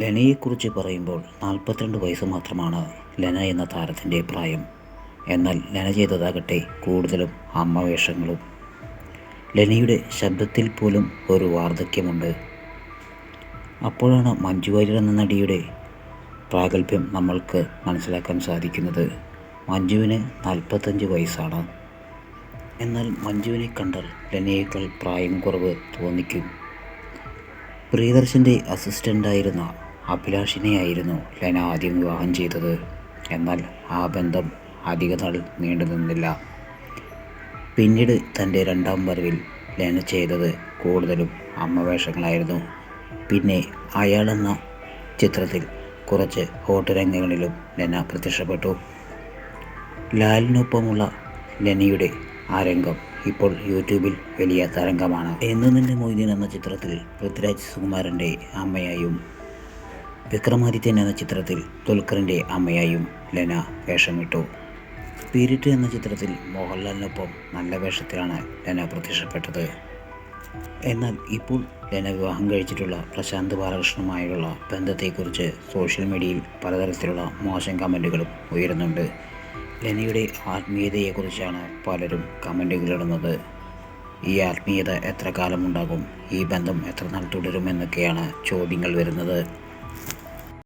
ലെനയെക്കുറിച്ച് പറയുമ്പോൾ നാൽപ്പത്തിരണ്ട് വയസ്സ് മാത്രമാണ് ലെന എന്ന താരത്തിന്റെ പ്രായം. എന്നാൽ ലെന ചെയ്തതാകട്ടെ കൂടുതലും അമ്മ വേഷങ്ങളും ലെനയുടെ ശബ്ദത്തിൽ പോലും ഒരു വാർദ്ധക്യമുണ്ട്. അപ്പോഴാണ് മഞ്ജു വാര്യർ എന്ന നടിയുടെ പ്രാഗൽഭ്യം നമ്മൾക്ക് മനസ്സിലാക്കാൻ സാധിക്കുന്നത്. മഞ്ജുവിന് നാൽപ്പത്തഞ്ച് വയസ്സാണ്. എന്നാൽ മഞ്ജുവിനെ കണ്ടാൽ ലെനയേക്കാൾ പ്രായം കുറവ് തോന്നിക്കും. പ്രിയദർശന്റെ അസിസ്റ്റന്റായിരുന്ന അഭിലാഷിനെയായിരുന്നു ലെന ആദ്യം വിവാഹം ചെയ്തത്. എന്നാൽ ആ ബന്ധം അധികനാൾ നീണ്ടു നിന്നില്ല. പിന്നീട് തന്റെ രണ്ടാം വരവിൽ ലെന ചെയ്തത് കൂടുതലും അമ്മ വേഷങ്ങളായിരുന്നു. പിന്നെ അയാളെന്ന ചിത്രത്തിൽ കുറച്ച് ഹോട്ട് രംഗങ്ങളിലും ലെന പ്രത്യക്ഷപ്പെട്ടു. ലാലിനൊപ്പമുള്ള ലെനയുടെ ആ രംഗം ഇപ്പോൾ യൂട്യൂബിൽ വലിയ തരംഗമാണ്. എന്ന് നിന്റെ മൊയ്തീൻ എന്ന ചിത്രത്തിൽ പൃഥ്വിരാജ് സുകുമാരന്റെ അമ്മയായും വിക്രമാദിത്യൻ എന്ന ചിത്രത്തിൽ ദുൽഖറിന്റെ അമ്മയായും ലെന വേഷമിട്ടു. സ്പിരിറ്റ് എന്ന ചിത്രത്തിൽ മോഹൻലാലിനൊപ്പം നല്ല വേഷത്തിലാണ് ലെന പ്രത്യക്ഷപ്പെട്ടത്. എന്നാൽ ഇപ്പോൾ ലെന വിവാഹം കഴിച്ചിട്ടുള്ള പ്രശാന്ത് ബാലകൃഷ്ണനുമായുള്ള ബന്ധത്തെക്കുറിച്ച് സോഷ്യൽ മീഡിയയിൽ പലതരത്തിലുള്ള മോശം കമന്റുകളും ഉയരുന്നുണ്ട്. ലെനയുടെ ആത്മീയതയെക്കുറിച്ചാണ് പലരും കമന്റുകളിടുന്നത് ഈ ആത്മീയത എത്ര കാലമുണ്ടാകും? ഈ ബന്ധം എത്ര നാൾ തുടരുമെന്നൊക്കെയാണ് ചോദ്യങ്ങൾ വരുന്നത്.